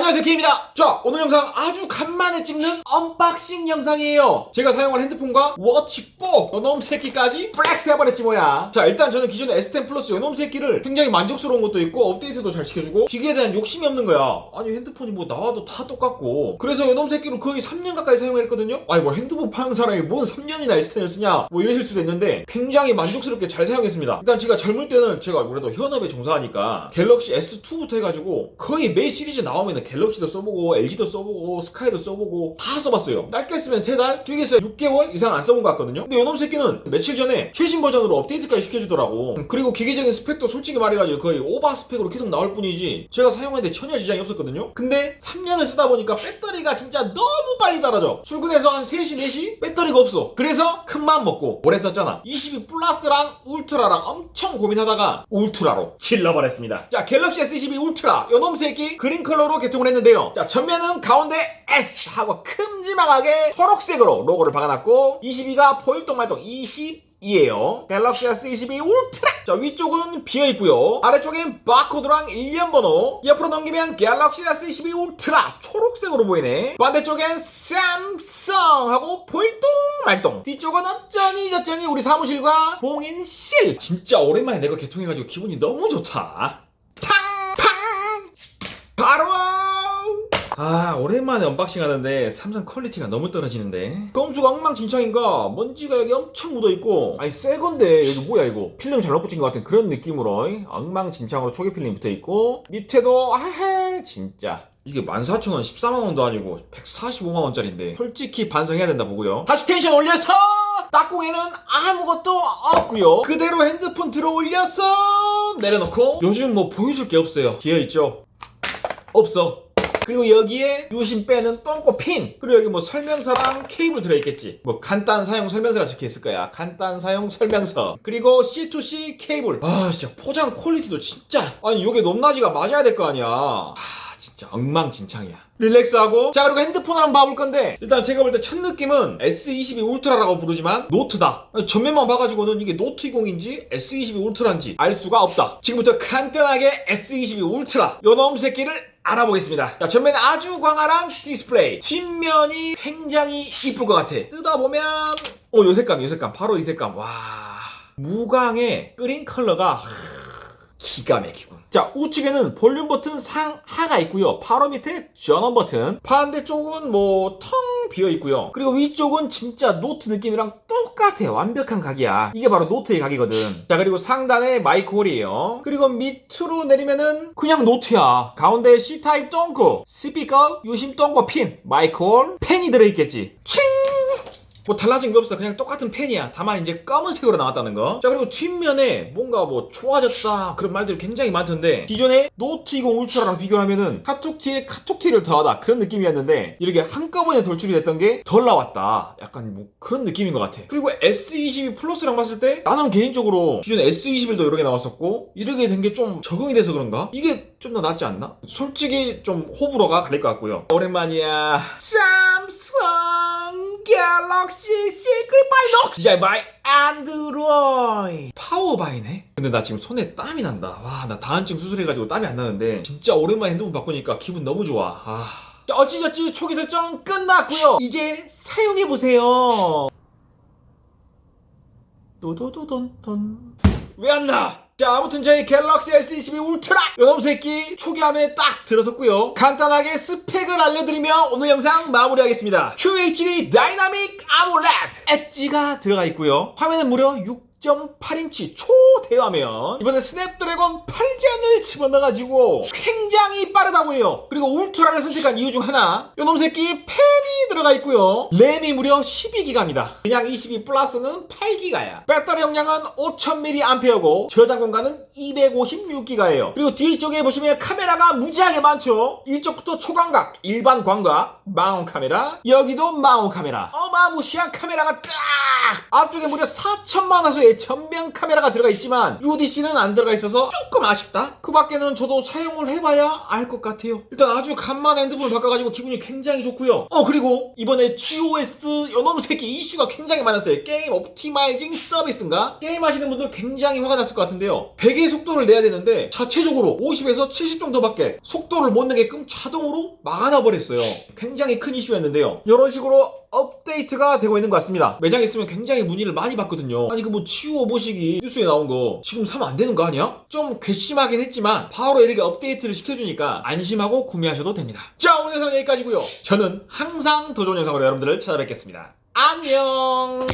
안녕하세요 K입니다. 자 오늘 영상 아주 간만에 찍는 언박싱 영상이에요. 제가 사용할 핸드폰과 워치4 요놈 새끼까지 플렉스 해버렸지 뭐야. 자 일단 저는 기존에 S10 플러스 요놈 새끼를 굉장히 만족스러운 것도 있고 업데이트도 잘 시켜주고 기기에 대한 욕심이 없는 거야. 아니 핸드폰이 뭐 나와도 다 똑같고. 그래서 요놈 새끼로 거의 3년 가까이 사용했거든요. 아니 뭐 핸드폰 파는 사람이 뭔 3년이나 S10을 쓰냐. 뭐 이러실 수도 있는데 굉장히 만족스럽게 잘 사용했습니다. 일단 제가 젊을 때는 제가 그래도 현업에 종사하니까 갤럭시 S2부터 해가지고 거의 매 시리즈 나오면 갤럭시도 써보고 LG도 써보고 스카이도 써보고 다 써봤어요. 짧게 쓰면 3달 길게 쓰면 6개월 이상 안 써본 것 같거든요. 근데 요놈 새끼는 며칠 전에 최신 버전으로 업데이트까지 시켜주더라고. 그리고 기계적인 스펙도 솔직히 말해가지고 거의 오버 스펙으로 계속 나올 뿐이지 제가 사용하는데 전혀 지장이 없었거든요. 근데 3년을 쓰다 보니까 배터리가 진짜 너무 빨리 닳아져. 출근해서 한 3시 4시 배터리가 없어. 그래서 큰 마음 먹고 오래 썼잖아. 22 플러스랑 울트라랑 엄청 고민하다가 울트라로 질러버렸습니다. 자 갤럭시 S22 울트라. 요놈 새끼 그린 컬러로 개통 을 했는데요 자 전면은 가운데 S 하고 큼지막하게 초록색으로 로고를 박아놨고 22가 포일동 말동 20 이에요. 갤럭시 S22 울트라! 자, 위쪽은 비어 있고요 아래쪽엔 바코드랑 일련 번호. 옆으로 넘기면 갤럭시 S22 울트라! 초록색으로 보이네. 반대쪽엔 삼성하고 보일동 말동. 뒤쪽은 어쩌니 저쩌니 우리 사무실과 봉인실. 진짜 오랜만에 내가 개통해 가지고 기분이 너무 좋다. 탕! 팡! 바로! 아 오랜만에 언박싱 하는데 삼성 퀄리티가 너무 떨어지는데. 껌수가 엉망진창인가? 먼지가 여기 엄청 묻어있고. 아니 새건데. 여기 뭐야 이거? 필름 잘못 붙인 것 같은 그런 느낌으로 이? 엉망진창으로 초기 필름 붙어있고. 밑에도 아헤 진짜. 이게 14,000원 14만원도 아니고 145만원짜리인데. 솔직히 반성해야 된다 보고요. 다시 텐션 올려서! 딱공에는 아무것도 없고요. 그대로 핸드폰 들어 올려서 내려놓고. 요즘 뭐 보여줄 게 없어요. 비어있죠? 없어 그리고 여기에 유심 빼는 똥꼬 핀 그리고 여기 뭐 설명서랑 케이블 들어있겠지. 뭐 간단 사용 설명서라 적혀있을 거야. 간단 사용 설명서. 그리고 C2C 케이블. 아 진짜 포장 퀄리티도 진짜. 아니 요게 높낮이가 맞아야 될 거 아니야. 아 진짜 엉망진창이야. 릴렉스하고. 자 그리고 핸드폰을 한번 봐볼 건데 일단 제가 볼 때 첫 느낌은 S22 울트라라고 부르지만 노트다. 전면만 봐가지고는 이게 노트 20인지 S22 울트라인지 알 수가 없다. 지금부터 간단하게 S22 울트라. 요놈 새끼를 알아보겠습니다. 자, 전면에 아주 광활한 디스플레이. 뒷면이 굉장히 이쁠 것 같아. 뜯어보면, 어, 요 색감, 요 색감. 바로 이 색감. 와. 무광의 그린 컬러가 하, 기가 막히군. 자, 우측에는 볼륨 버튼 상하가 있고요. 바로 밑에 전원 버튼. 반대쪽은 뭐 텅 비어 있고요. 그리고 위쪽은 진짜 노트 느낌이랑 똑같아. 완벽한 각이야. 이게 바로 노트의 각이거든. 자, 그리고 상단에 마이크 홀이에요. 그리고 밑으로 내리면은 그냥 노트야. 가운데 C타입 똥꼬, 스피커, 유심 똥꼬 핀, 마이크 홀, 펜이 들어있겠지. 칭! 뭐 달라진 거 없어. 그냥 똑같은 펜이야. 다만 이제 검은색으로 나왔다는 거. 자 그리고 뒷면에 뭔가 뭐 좋아졌다 그런 말들이 굉장히 많던데 기존에 노트 20 울트라랑 비교하면은 카톡티에 카톡티를 더하다 그런 느낌이었는데 이렇게 한꺼번에 돌출이 됐던 게 덜 나왔다. 약간 뭐 그런 느낌인 것 같아. 그리고 S22 플러스랑 봤을 때 나는 개인적으로 기존에 S21도 여러 개 나왔었고 이렇게 된 게 좀 적응이 돼서 그런가? 이게 좀 더 낫지 않나? 솔직히 좀 호불호가 갈릴 것 같고요. 오랜만이야. 삼성 갤럭시 시크릿 바이 럭 디자인 바이 안드로이 파워바이네? 근데 나 지금 손에 땀이 난다. 와 나 다한증 수술해가지고 땀이 안 나는데 진짜 오랜만에 핸드폰 바꾸니까 기분 너무 좋아. 아. 자, 어찌저찌 초기 설정 끝났고요. 이제 사용해보세요. 도도도돈돈. 왜 안 나? 자 아무튼 저희 갤럭시 S22 울트라! 요놈 새끼 초기화면에 딱 들어섰고요. 간단하게 스펙을 알려드리며 오늘 영상 마무리하겠습니다. QHD 다이나믹 아몰레드 엣지가 들어가 있고요. 화면은 무려 6.8인치 초대화면. 이번에 스냅드래곤 8젠을 집어넣어가지고 굉장히 빠르다고 해요. 그리고 울트라를 선택한 이유 중 하나. 요놈 새끼 펜이 들어가 있고요. 램이 무려 12기가입니다. 그냥 22 플러스는 8기가야. 배터리 용량은 5000mAh고 저장 공간은 256기가예요. 그리고 뒤쪽에 보시면 카메라가 무지하게 많죠. 이쪽부터 초광각 일반 광각 망원 카메라 여기도 망원 카메라. 어마무시한 카메라가 딱! 앞쪽에 무려 4천만 화소의 전면 카메라가 들어가 있지만 UDC는 안 들어가 있어서 조금 아쉽다. 그 밖에는 저도 사용을 해봐야 알 것 같아요. 일단 아주 간만에 핸드폰을 바꿔가지고 기분이 굉장히 좋고요. 어 그리고 이번에 GOS 요놈 새끼 이슈가 굉장히 많았어요. 게임 옵티마이징 서비스인가? 게임 하시는 분들 굉장히 화가 났을 것 같은데요. 100의 속도를 내야 되는데 자체적으로 50에서 70 정도밖에 속도를 못 내게끔 자동으로 막아놔버렸어요. 굉장히 큰 이슈였는데요. 이런 식으로 업데이트가 되고 있는 것 같습니다. 매장에 있으면 굉장히 문의를 많이 받거든요. 아니 그 뭐 치우 오보식이 뉴스에 나온 거 지금 사면 안 되는 거 아니야? 좀 괘씸하긴 했지만 바로 이렇게 업데이트를 시켜주니까 안심하고 구매하셔도 됩니다. 자 오늘 영상 여기까지고요. 저는 항상 도전 영상으로 여러분들을 찾아뵙겠습니다. 안녕.